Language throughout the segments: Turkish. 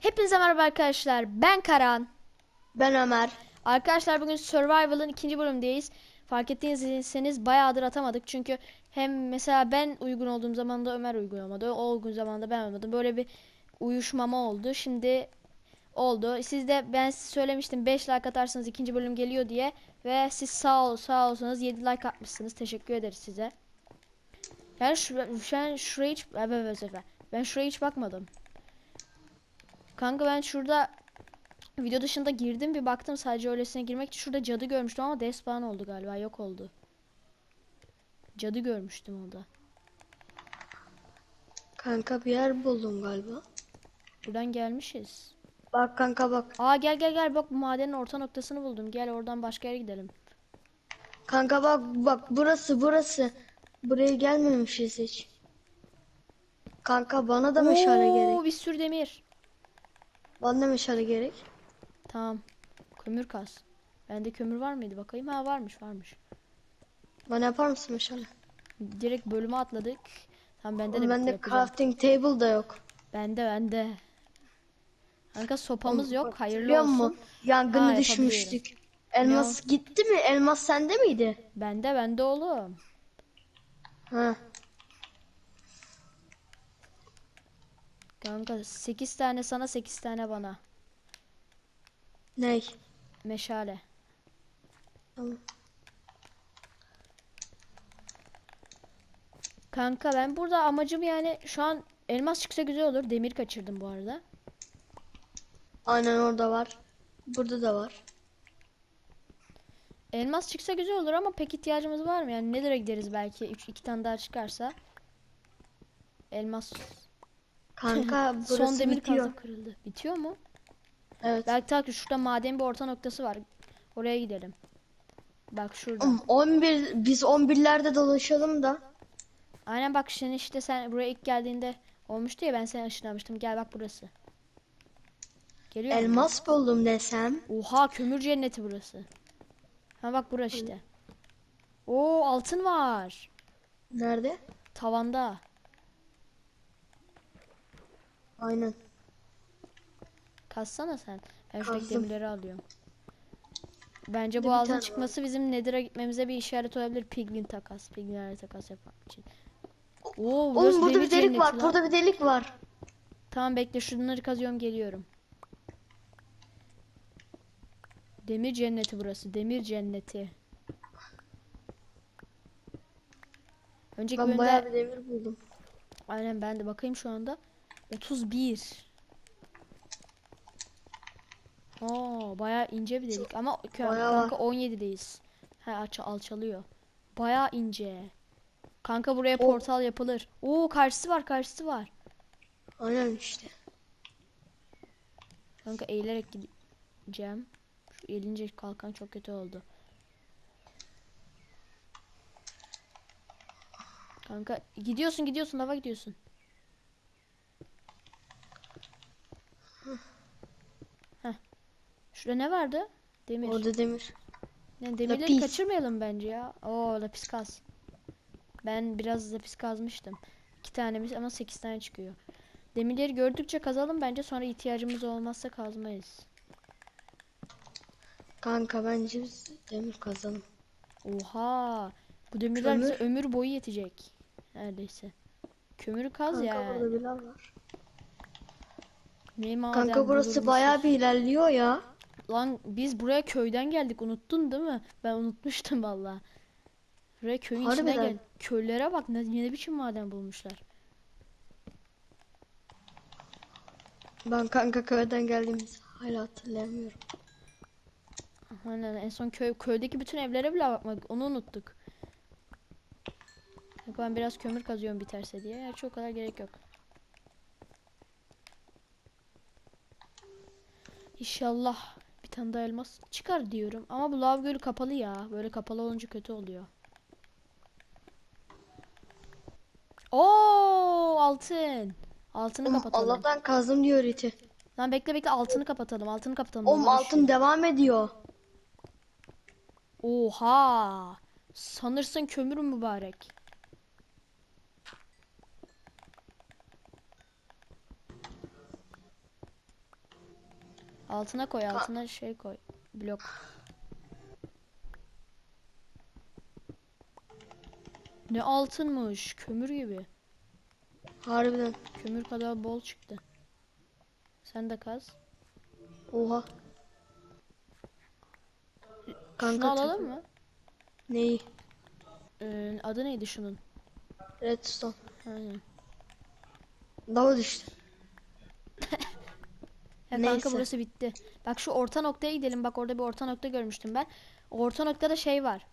Hepinize merhaba arkadaşlar. Ben Karan. Ben Ömer. Arkadaşlar bugün Survival'ın ikinci bölümündeyiz. Fark ettiyseniz bayağıdır atamadık. Çünkü hem mesela ben uygun olduğum zaman da Ömer uygun olmadı. O uygun zamanda ben olmadım. Böyle bir uyuşmama oldu. Şimdi oldu. Siz de ben size söylemiştim 5 like atarsanız ikinci bölüm geliyor diye. Ve siz sağ ol sağ olsanız 7 like atmışsınız. Teşekkür ederiz size. Yani şu, an şuraya hiç ben şuraya hiç bakmadım. Kanka ben şurada video dışında girdim bir baktım sadece öylesine girmek için şurada cadı görmüştüm ama despawn oldu galiba yok oldu. Cadı görmüştüm orada. Kanka bir yer buldum galiba. Buradan gelmişiz. Bak kanka bak. Aa gel gel gel bak bu madenin orta noktasını buldum. Gel oradan başka yere gidelim. Kanka bak bak burası burası. Buraya gelmemişiz hiç. Kanka bana da meşale Oo, gerek. bir sürü demir. Bana meşale gerek. Tamam. Kömür kaz. Bende kömür var mıydı bakayım? Ha varmış varmış. Bana yapar mısın meşale? Direkt bölüme atladık. Tamam bende de Oğlum bitti, bende yapacağım. crafting table da yok. Bende bende. Kanka sopamız Oğlum, yok. Hayırlı biliyor olsun. musun? Yangını Ha, düşmüştük. Elmas gitti mi? Elmas sende miydi? Bende bende oğlum. Ha. Kanka 8 tane sana 8 tane bana. Ney? Meşale. Tamam. Kanka ben burada amacım yani şu an elmas çıksa güzel olur. Demir kaçırdım bu arada. Aynen orada var. Burada da var. Elmas çıksa güzel olur ama pek ihtiyacımız var mı? Yani Nether'a gideriz belki 3 2 tane daha çıkarsa. Elmas Kanka burası son demir bitiyor. kırıldı. Bitiyor mu? Evet. Belki ta ki şurada maden bir orta noktası var. Oraya gidelim. Bak şurada. Oğlum, 11 biz 11'lerde dolaşalım da. Aynen bak şimdi işte sen buraya ilk geldiğinde olmuştu ya ben seni ışınlamıştım. Gel bak burası. Geliyor mu? Elmas buldum desem. Oha kömür cenneti burası. Ha bak burası işte. Oo altın var. Nerede? Tavanda. Aynen. Kassana sen. Ben şuradaki Kazdım. demirleri alıyorum. Bence bu bir altın tane çıkması bizim Nether'a gitmemize bir işaret olabilir. Piglin takas. Piglinlerle takas yapmak için. Oo, burası Oğlum burada demir bir delik cenneti var. lan. Burada bir delik var. Tamam bekle şunları kazıyorum geliyorum. Demir cenneti burası. Demir cenneti. Önceki Ben bölümde bayağı bir demir buldum. aynen ben de bakayım şu anda. 31. Oo bayağı ince bir delik ama Bayağı kanka 17'deyiz. Ha aç alçalıyor. Bayağı ince. Kanka buraya O- portal yapılır. Oo karşısı var karşısı var. Aynen işte. Kanka eğilerek gideceğim. Şu eğilince kalkan çok kötü oldu. Kanka gidiyorsun gidiyorsun lava gidiyorsun. Şurada ne vardı? Demir. Orada demir. Yani demirleri Lapis. kaçırmayalım bence ya. Oo lapis kaz. Ben biraz lapis kazmıştım. İki tane ama sekiz tane çıkıyor. Demirleri gördükçe kazalım bence sonra ihtiyacımız olmazsa kazmayız. Kanka bence biz demir kazalım. Oha. Bu demirler bize Kömür. ömür boyu yetecek. Neredeyse. Kömürü kaz Kanka ya. burada bir var. Ne Kanka burası bayağı bir ilerliyor ya. Lan biz buraya köyden geldik unuttun değil mi? Ben unutmuştum valla. Buraya köyün içine Harbiden. gel. Köylere bak ne, ne biçim maden bulmuşlar. Ben kanka köyden geldiğimizi hala hatırlayamıyorum. Aynen en son köy köydeki bütün evlere bile bakmadık. Onu unuttuk. Ben biraz kömür kazıyorum biterse diye. Gerçi o kadar gerek yok. İnşallah tane daha elmas çıkar diyorum. Ama bu lav gölü kapalı ya. Böyle kapalı olunca kötü oluyor. Oo altın. Altını kapatalım. Allah'tan kazdım diyor iti. Lan bekle bekle altını kapatalım. Altını kapatalım. Oğlum altın düşüyor. devam ediyor. Oha! Sanırsın kömür mübarek. Altına koy, altına şey koy. Blok. Ne altınmış, kömür gibi. Harbiden. Kömür kadar bol çıktı. Sen de kaz. Oha. Şunu alalım mı? Neyi? Ee, adı neydi şunun? Redstone. Aynen. Dava düştü. Ya Neyse. kanka burası bitti. Bak şu orta noktaya gidelim. Bak orada bir orta nokta görmüştüm ben. Orta noktada şey var.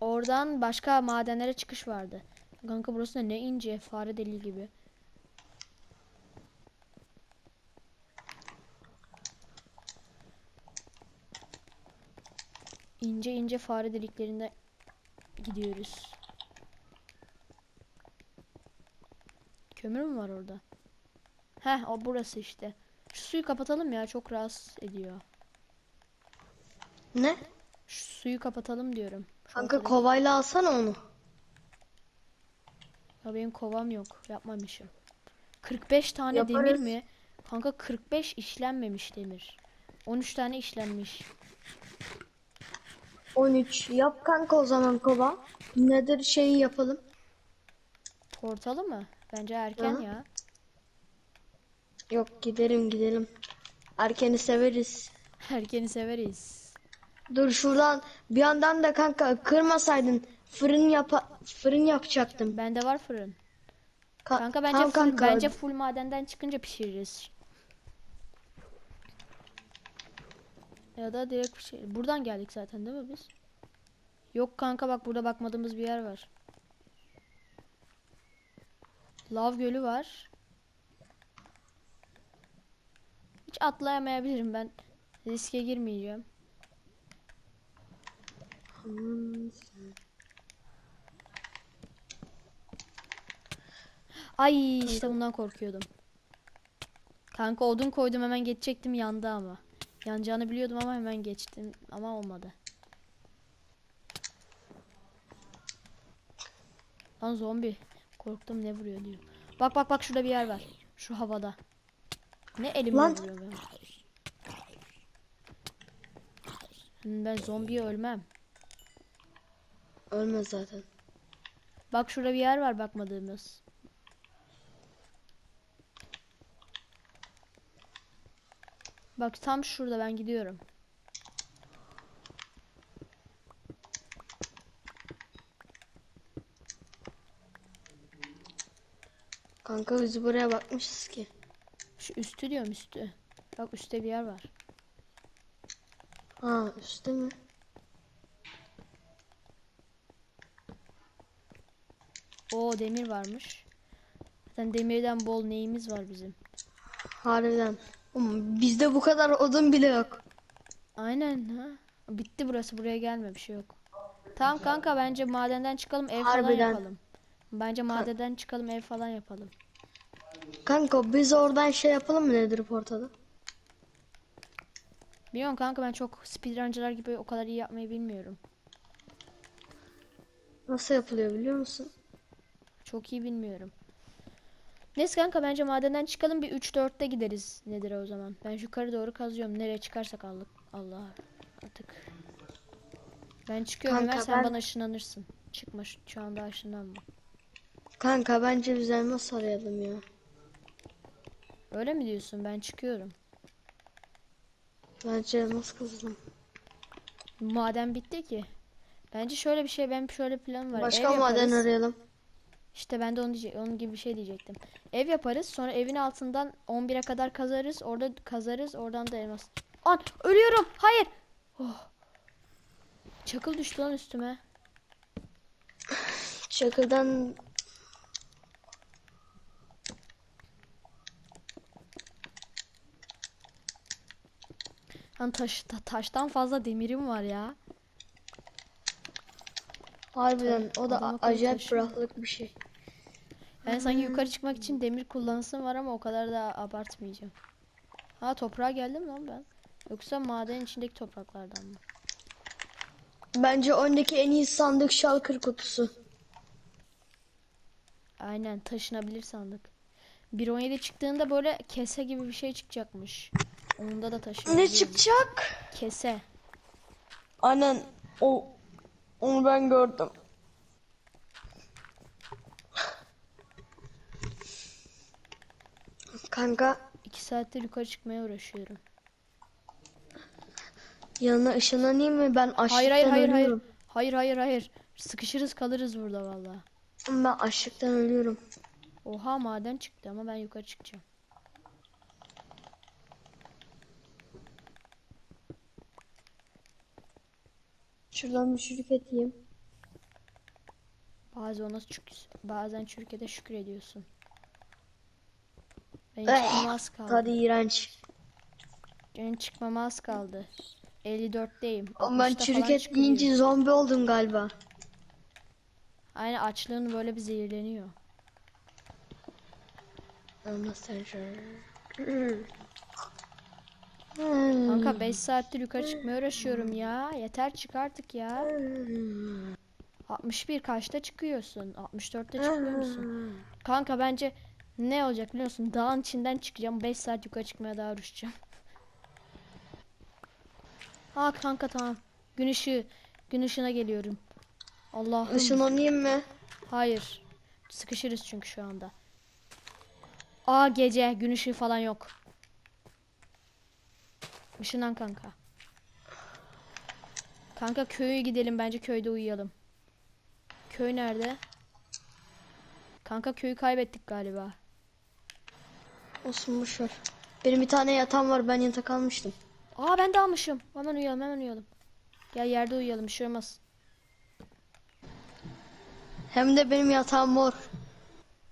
Oradan başka madenlere çıkış vardı. Kanka burası da ne ince fare deliği gibi. İnce ince fare deliklerinde gidiyoruz. Kömür mü var orada? Heh o burası işte. Şu suyu kapatalım ya çok rahatsız ediyor. Ne? Şu suyu kapatalım diyorum. Şu Kanka ortadaki- kovayla alsana onu. Ya benim kovam yok. Yapmamışım. 45 tane demir Yaparız. mi? Kanka 45 işlenmemiş demir. 13 tane işlenmiş. 13. Yap kanka o zaman kova. Nedir şeyi yapalım. Portalı mı? Bence erken Hı. ya. Yok gidelim gidelim. Erkeni severiz. Erkeni severiz. Dur şuradan bir yandan da kanka kırmasaydın fırın yapa fırın yapacaktım. Bende var fırın. Ka- Kanka bence tamam full, kanka. bence full madenden çıkınca pişiririz. Ya da direkt pişir. Buradan geldik zaten değil mi biz? Yok kanka bak burada bakmadığımız bir yer var. Lav gölü var. Hiç atlayamayabilirim ben. Riske girmeyeceğim. Ay işte bundan korkuyordum. Kanka odun koydum hemen geçecektim yandı ama. Yanacağını biliyordum ama hemen geçtim ama olmadı. Lan zombi. Korktum ne vuruyor diyor. Bak bak bak şurada bir yer var. Şu havada. Ne elimle Lan. Hmm, Ben zombiye ölmem. Ölmez zaten. Bak şurada bir yer var bakmadığımız. Bak tam şurada ben gidiyorum. Kanka biz buraya bakmışız ki. Şu üstü diyorum üstü. Bak üstte bir yer var. Ha üstte mi? Oo demir varmış. Zaten demirden bol neyimiz var bizim. Harbiden. Oğlum, bizde bu kadar odun bile yok. Aynen ha. Bitti burası buraya gelme bir şey yok. Tamam kanka bence madenden çıkalım ev falan Harbiden. yapalım. Bence madenden çıkalım ev falan yapalım. Kanka biz oradan şey yapalım mı nedir portalı? Bilmiyorum kanka ben çok speedruncılar gibi o kadar iyi yapmayı bilmiyorum. Nasıl yapılıyor biliyor musun? Çok iyi bilmiyorum. Neyse kanka bence madenden çıkalım bir 3-4'te gideriz nedir o zaman. Ben yukarı doğru kazıyorum. Nereye çıkarsak Allah Allah artık. Ben çıkıyorum Kanka Ömer sen ben- bana ışınlanırsın. Çıkma şu, şu anda ışınlanma. Kanka bence biz elmas arayalım ya. Öyle mi diyorsun? Ben çıkıyorum. Bence elmas kazalım. Maden bitti ki. Bence şöyle bir şey ben şöyle plan var. Başka Ev maden yaparız. arayalım. İşte ben de onu diyecek, onun gibi bir şey diyecektim. Ev yaparız, sonra evin altından 11'e kadar kazarız, orada kazarız, oradan da elmas. An, ölüyorum. Hayır. Oh. Çakıl düştü lan üstüme. Çakıldan Lan taş, ta- taştan fazla demirim var ya. harbiden o da acayip bıraklık bir şey. Ben sanki yukarı çıkmak için demir kullanısım var ama o kadar da abartmayacağım. Ha toprağa geldim lan ben. Yoksa maden içindeki topraklardan mı? Bence öndeki en iyi sandık şalkır kutusu. Aynen taşınabilir sandık. 1.17 çıktığında böyle kese gibi bir şey çıkacakmış. Onda da Ne taşıyabiliyoruz. çıkacak? Kese. Aynen o onu ben gördüm. Kanka İki saattir yukarı çıkmaya uğraşıyorum. yanına ışınlanayım mı? Ben açlıktan Hayır hayır hayır hayır. ölüyorum. Hayır hayır hayır. Sıkışırız kalırız burada vallahi. Ben açlıktan ölüyorum. Oha maden çıktı ama ben yukarı çıkacağım. Şuradan bir çürük et yiyeyim. Bazen ona bazen çürükede şükür ediyorsun. Benim Eh, çıkmama az kaldı. Tadı iğrenç. Benim çıkmama az kaldı. 54'teyim. Ama ben 60'ta çürük falan et çıkıyorum. yiyince zombi oldum galiba. Aynen açlığın böyle bir zehirleniyor. Ama sen şöyle. Kanka 5 saattir yukarı çıkmaya uğraşıyorum ya. Yeter çık artık ya. 61 kaçta çıkıyorsun? 64'te çıkıyor musun? Kanka bence ne olacak biliyor musun? Dağın içinden çıkacağım. 5 saat yukarı çıkmaya daha uğraşacağım. Aa kanka tamam. Gün ışığı. Gün ışığına geliyorum. Allah'ım. Işınlanayım mı? Hayır. Sıkışırız çünkü şu anda. Aa gece. Gün ışığı falan yok. Işınan kanka. Kanka köye gidelim bence köyde uyuyalım. Köy nerede? Kanka köyü kaybettik galiba. Olsun boşver. Benim bir tane yatağım var ben yatak almıştım. Aa ben de almışım. Hemen uyuyalım hemen uyuyalım. Gel yerde uyuyalım bir şey olmaz. Hem de benim yatağım mor.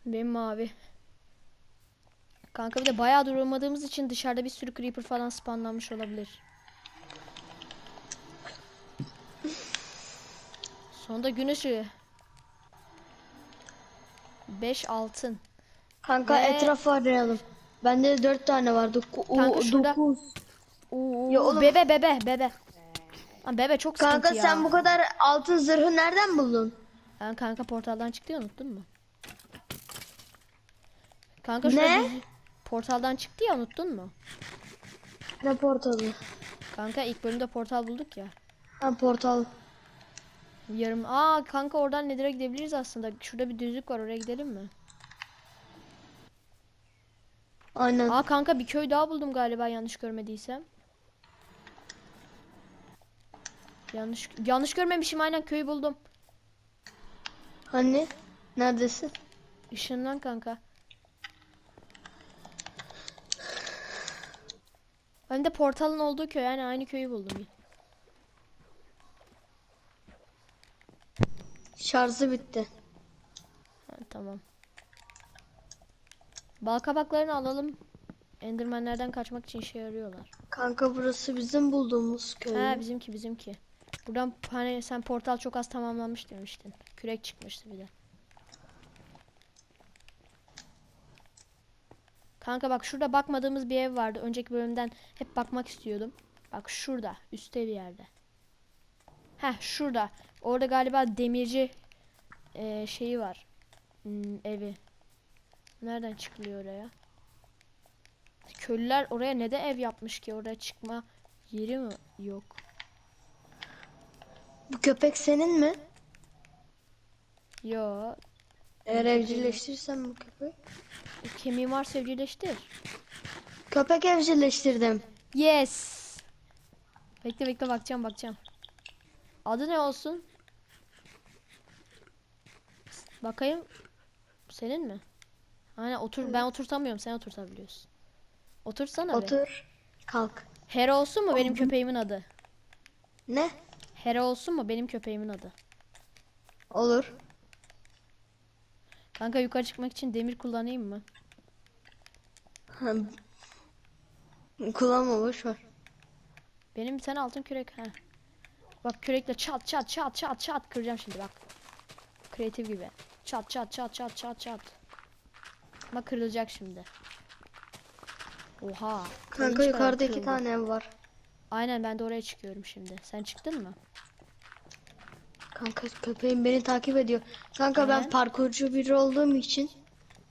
Benim mavi. Kanka bir de bayağı durmadığımız için dışarıda bir sürü creeper falan spawnlanmış olabilir. Sonunda gün ışığı. 5 altın. Kanka Ve- etrafı arayalım. Bende de dört tane var. Doku, Kanka şurada-. Oo, Ya oğlum- bebe bebe bebe. Aa, bebe çok sıkıntı Kanka ya. sen bu kadar altın zırhı nereden buldun? Ben kanka portaldan çıktı unuttun mu? Kanka şurada Ne? Portaldan çıktı ya unuttun mu? Ne portalı? Kanka ilk bölümde portal bulduk ya. Ha portal. Yarım. Aa kanka oradan Nether'a gidebiliriz aslında. Şurada bir düzlük var oraya gidelim mi? Aynen. Aa kanka bir köy daha buldum galiba yanlış görmediysem. Yanlış yanlış görmemişim aynen köyü buldum. Hani? Neredesin? Işınlan kanka. Ben de portalın olduğu köy yani aynı köyü buldum. Şarjı bitti. Ha, tamam. Bal kabaklarını alalım. Endermanlerden kaçmak için işe yarıyorlar. Kanka burası bizim bulduğumuz köy. Ha bizimki bizimki. Buradan hani sen portal çok az tamamlanmış demiştin. Kürek çıkmıştı bir de. Kanka bak şurada bakmadığımız bir ev vardı. Önceki bölümden hep bakmak istiyordum. Bak şurada üstte bir yerde. Heh şurada. Orada galiba demirci eee, şeyi var. Hmm, evi. Nereden çıkılıyor oraya? Köylüler oraya neden ev yapmış ki? Oraya çıkma yeri mi yok? Bu köpek senin mi? Yo. Eğer evcilleştirirsen bu köpeği. Kemiğim var sevcilleştir. Köpek evcilleştirdim. Yes. Bekle bekle bakacağım bakacağım. Adı ne olsun? Bakayım. Senin mi? Aynen otur. Ben oturtamıyorum. Sen oturtabiliyorsun. Otursana be. Otur. Kalk. Hera olsun mu benim köpeğimin adı? Ne? Hera olsun mu benim köpeğimin adı? Olur. Kanka yukarı çıkmak için demir kullanayım mı? Ha, Kullanma boş ver. Benim bir tane altın kürek. ha. Bak kürekle çat çat çat çat çat kıracağım şimdi bak. Kreatif gibi. Çat çat çat çat çat çat. Bak kırılacak şimdi. Oha. Kanka yukarıda iki tane ev var. Aynen ben de oraya çıkıyorum şimdi. Sen çıktın mı? Kanka köpeğim beni takip ediyor. Kanka ben parkurcu biri olduğum için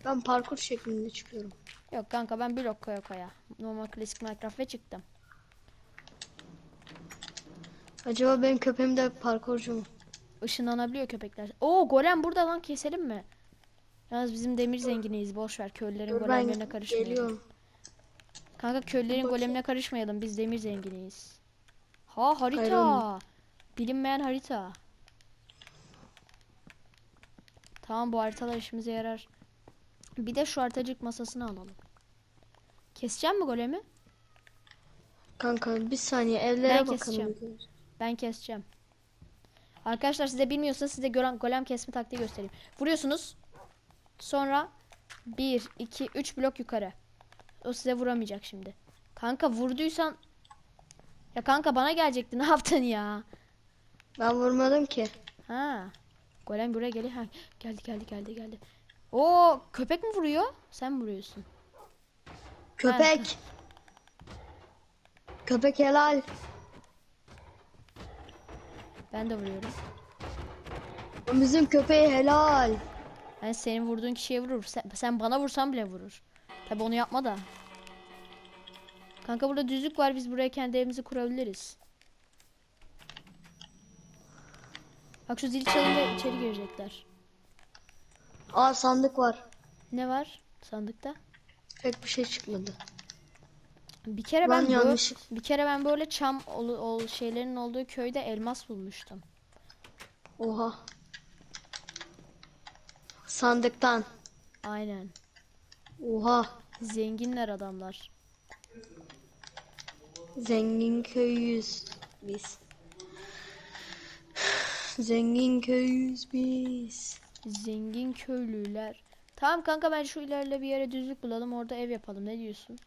ben parkur şeklinde çıkıyorum. Yok kanka ben blok koya koya. Normal klasik Minecraft ve çıktım. Acaba benim köpeğim de parkurcu mu? Işınlanabiliyor köpekler. Oo golem burada lan keselim mi? Yalnız bizim demir zenginiyiz. Boş ver köylülerin Dur golemlerine ben karışmayalım. geliyorum. Kanka köylülerin Bakayım. golemine karışmayalım. Biz demir zenginiyiz. Ha harita. Hayran. Bilinmeyen harita. Tamam bu haritalar işimize yarar. Bir de şu haritacık masasını alalım. Keseceğim mi golemi? Kanka bir saniye evlere Ben bakalım. keseceğim. Ben keseceğim. Arkadaşlar size bilmiyorsanız size golem, golem kesme taktiği göstereyim. Vuruyorsunuz. Sonra 1, 2, 3 blok yukarı. O size vuramayacak şimdi. Kanka vurduysan... Ya kanka bana gelecekti. Ne yaptın ya? Ben vurmadım ki. Ha. Golem buraya geliyor. Ha, geldi geldi geldi geldi. Oo köpek mi vuruyor? Sen mi vuruyorsun? Köpek. Köpek helal. Ben de vuruyorum. Bizim köpeği helal. Yani senin vurduğun kişiye vurur. Sen, sen bana vursan bile vurur. Tabi onu yapma da. Kanka burada düzlük var. Biz buraya kendi evimizi kurabiliriz. Bak şu zil çalınca içeri girecekler. Aa sandık var. Ne var sandıkta? Pek bir şey çıkmadı. Bir kere Ben ben, böyle, bir kere ben böyle çam ol, ol- şeylerin olduğu köyde elmas bulmuştum. Oha. Sandıktan. Aynen. Oha. Zenginler adamlar. Zengin köyüz biz. Zengin köyüz biz. Zengin köylüler. Tamam kanka ben şu ileride bir yere düzlük bulalım orada ev yapalım. Ne diyorsun?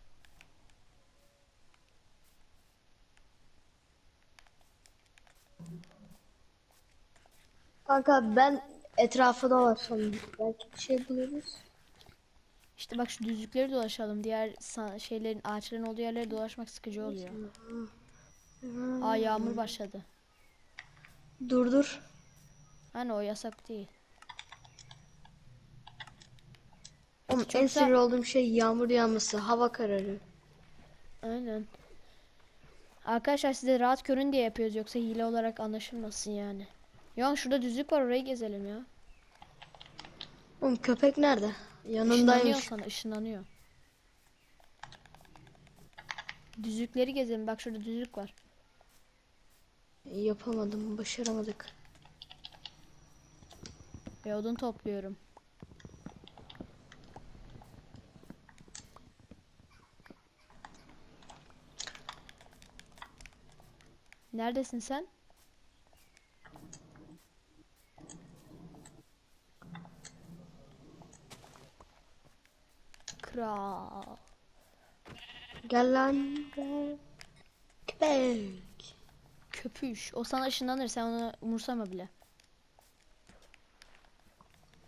Kanka ben etrafı dolaşalım. Belki bir şey buluruz. İşte bak şu düzlükleri dolaşalım. Diğer şeylerin ağaçların olduğu yerlere dolaşmak sıkıcı oluyor. Aa yağmur başladı. Dur dur. Hani o yasak değil. Oğlum Çok en da- sinir olduğum şey yağmur yağması. Hava kararı. Aynen. Arkadaşlar size rahat görün diye yapıyoruz yoksa hile olarak anlaşılmasın yani. Ya şurada düzlük var orayı gezelim ya. Oğlum köpek nerede? Işınlanıyor Yanındaymış. sana ışınlanıyor. Düzlükleri gezelim bak şurada düzlük var. Yapamadım. Başaramadık. Ve odun topluyorum. Neredesin sen? Kral. Gel lan. Gel. Köpüş. O sana ışınlanır sen onu umursama bile.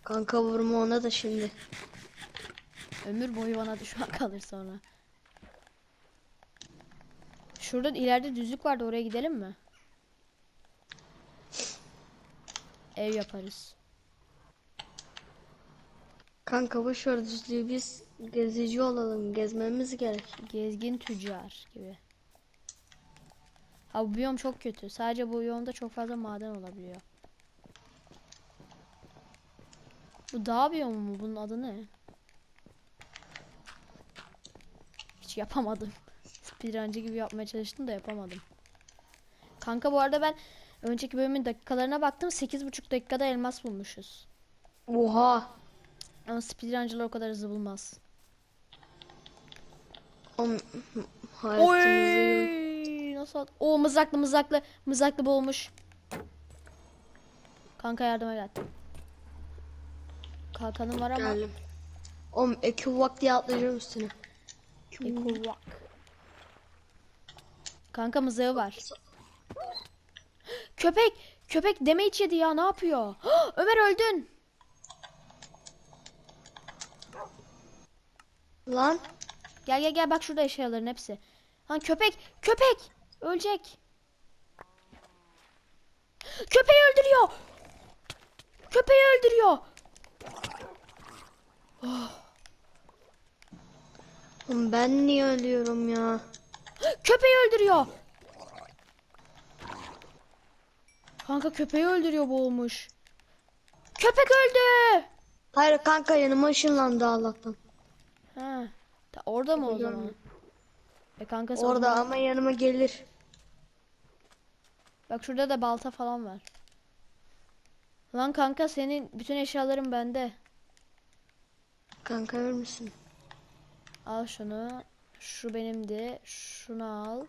Kanka vurma ona da şimdi. Ömür boyu bana düşman kalır sonra. Şurada ileride düzlük vardı oraya gidelim mi? Ev yaparız. Kanka boş ver düzlüğü biz gezici olalım. Gezmemiz gerek. Gezgin tüccar gibi. Ha bu biyom çok kötü. Sadece bu biyomda çok fazla maden olabiliyor. Bu dağ biyomu mu? Bunun adı ne? Hiç yapamadım. Speedruncı gibi yapmaya çalıştım da yapamadım. Kanka bu arada ben önceki bölümün dakikalarına baktım. 8,5 dakikada elmas bulmuşuz. Oha. Ama speedruncılar o kadar hızlı bulmaz. Oy! Nasıl? at- Oo mızraklı mızraklı mızraklı boğulmuş. Kanka yardıma gel. Kalkanım var ama. geldim. Oğlum ekivak diye atlayacağım üstüne. Ekuvak. Kanka mızığı var. Köpek! Köpek damage yedi ya ne yapıyor? Ömer öldün. Lan. Gel gel gel bak şurada eşyaların hepsi. Lan köpek! Köpek! Ölecek. Köpeği öldürüyor. Köpeği öldürüyor. Oğlum ben niye ölüyorum ya? Köpeği öldürüyor. Kanka köpeği öldürüyor boğulmuş. Köpek öldü. Hayır kanka yanıma ışınlandı Allah'tan. Ha. orada mı o zaman? E kanka Orada ama yanıma gelir. Bak şurada da balta falan var. Lan kanka senin bütün eşyaların bende. Kanka misin? Al şunu. Şu benimdi. Şunu al.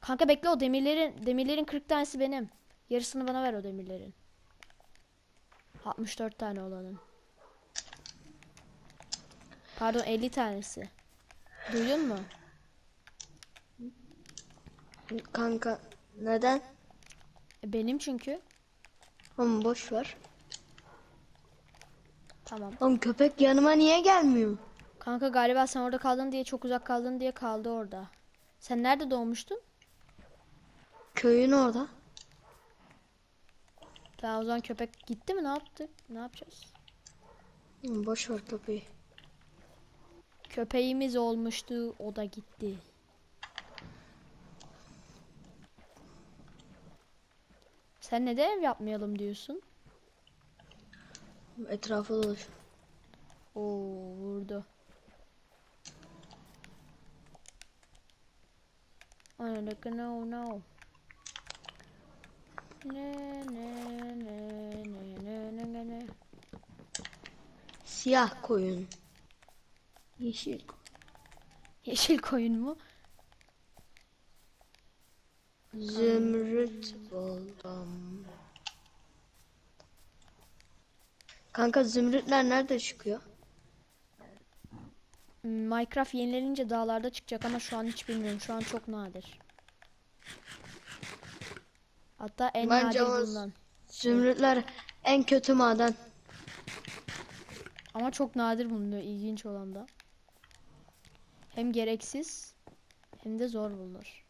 Kanka bekle o demirlerin demirlerin 40 tanesi benim. Yarısını bana ver o demirlerin. 64 tane olanın. Pardon 50 tanesi. Duydun mu? Kanka neden? Benim çünkü. Oğlum boş ver. Tamam. Oğlum köpek yanıma niye gelmiyor? Kanka galiba sen orada kaldın diye çok uzak kaldın diye kaldı orada. Sen nerede doğmuştun? Köyün orada. Tamam o zaman köpek gitti mi? Ne yaptık? Ne yapacağız? Boş ver köpeği. Köpeğimiz olmuştu, o da gitti. Sen neden ev yapmayalım diyorsun? Etrafı dolaş. Oo vurdu. Ana no no. Ne ne ne ne ne ne ne ne. Siyah koyun. Yeşil. Yeşil koyun mu? Zümrüt buldum. Kanka zümrütler nerede çıkıyor? Minecraft yenilenince dağlarda çıkacak ama şu an hiç bilmiyorum. Şu an çok nadir. Hatta en Bence nadir bulunan. Zümrütler en kötü maden. Ama çok nadir bulunuyor ilginç olan da. Hem gereksiz hem de zor bulunur.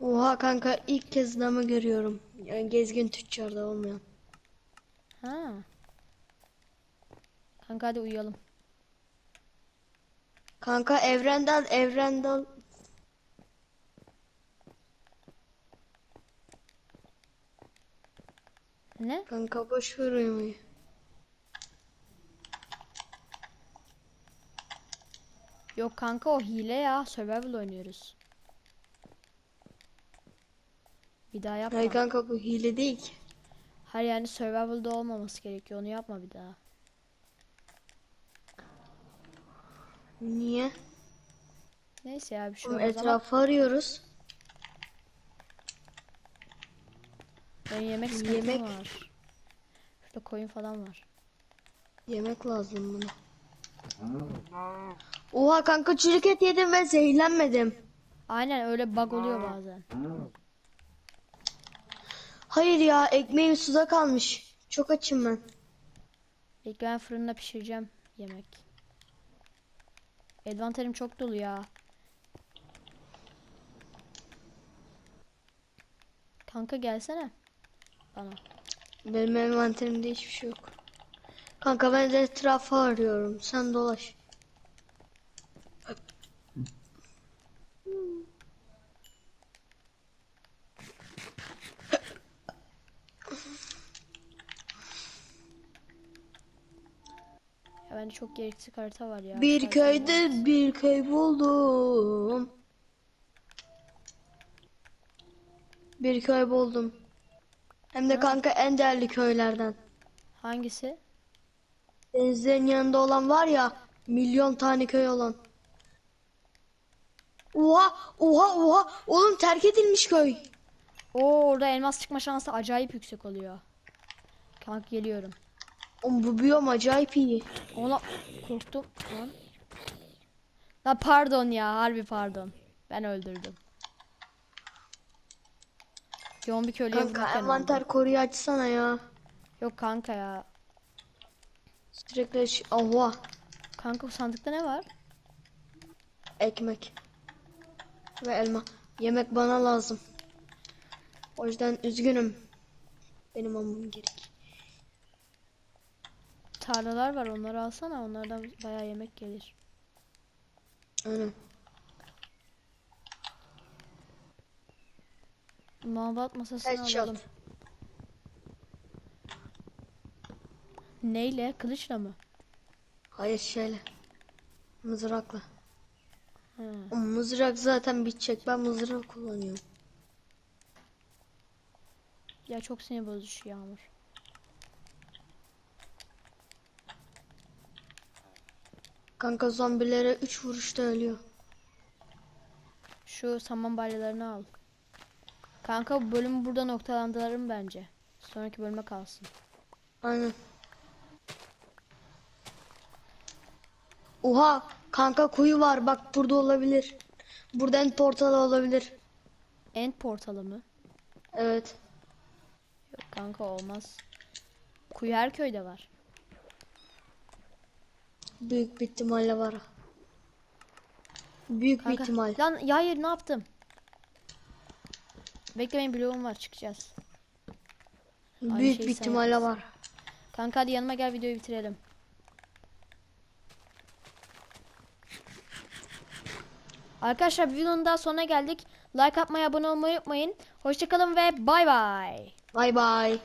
Oha kanka ilk kez damı görüyorum. Yani gezgin tüccarda olmayan. Ha. Kanka hadi uyuyalım. Kanka evrendal evrendal. Ne? Kanka boş ver uyumayı. Yok kanka o hile ya. Survival oynuyoruz. Bir daha yapma. Hayır kanka bu hile değil ki. Hayır yani survival'da olmaması gerekiyor. Onu yapma bir daha. Niye? Neyse ya bir şey olmaz etrafı arıyoruz. benim yemek sıkıntım Yemek- var. Şurada koyun falan var. Yemek lazım buna. Oha kanka çürük et yedim ve zehirlenmedim. Aynen öyle bug oluyor bazen. Hayır ya ekmeğim suda kalmış. Çok açım ben. Ben fırında pişireceğim yemek. Envanterim çok dolu ya. Kanka gelsene. Bana. Benim envanterimde hiçbir şey yok. Kanka ben de etrafı arıyorum. Sen dolaş. Ya bende çok gereksiz harita var ya. Bir köyde bir köy buldum. Bir köy buldum. Hem de kanka en değerli köylerden. Hangisi? Denizlerin yanında olan var ya milyon tane köy olan. Oha oha oha oğlum terk edilmiş köy. Oo orada elmas çıkma şansı acayip yüksek oluyor. Kanka geliyorum. Oğlum bu biyom acayip iyi. Ona korktum lan. La pardon ya harbi pardon. Ben öldürdüm. Yoğun bir köylüye Kanka vururken envanter öldüm. koruyu açsana ya. Yok kanka ya. Sürekli aç- Oha Kanka bu sandıkta ne var? ekmek. Ve elma. Yemek bana lazım. O yüzden üzgünüm. Benim almam gerek. Tarlalar var onları alsana onlardan bayağı yemek gelir. Aynen. Mavat masasını Headshot. alalım. Neyle? Kılıçla mı? Hayır şeyle. Mızrakla. O mızrak zaten bitecek. Ben mızrak kullanıyorum. Ya çok sinir bozucu yağmur. Kanka zombilere 3 vuruşta ölüyor. Şu saman balyalarını al. Kanka bu bölümü burada noktalandıralım bence. Sonraki bölüme kalsın. Aynen. Oha kanka kuyu var bak burada olabilir. Buradan portal olabilir. End portalı mı? Evet. Yok kanka olmaz. Kuyu her köyde var. Büyük bir ihtimalle var. Büyük bir Kanka. ihtimal. Lan ya hayır ne yaptım? Beklemeyin bloğum var çıkacağız. aynı Büyük şeyi bir ihtimalle var. Kanka hadi yanıma gel videoyu bitirelim. Arkadaşlar bir videonun daha sonuna geldik. Like atmayı, abone olmayı unutmayın. Hoşçakalın ve bay bay. Bay bay.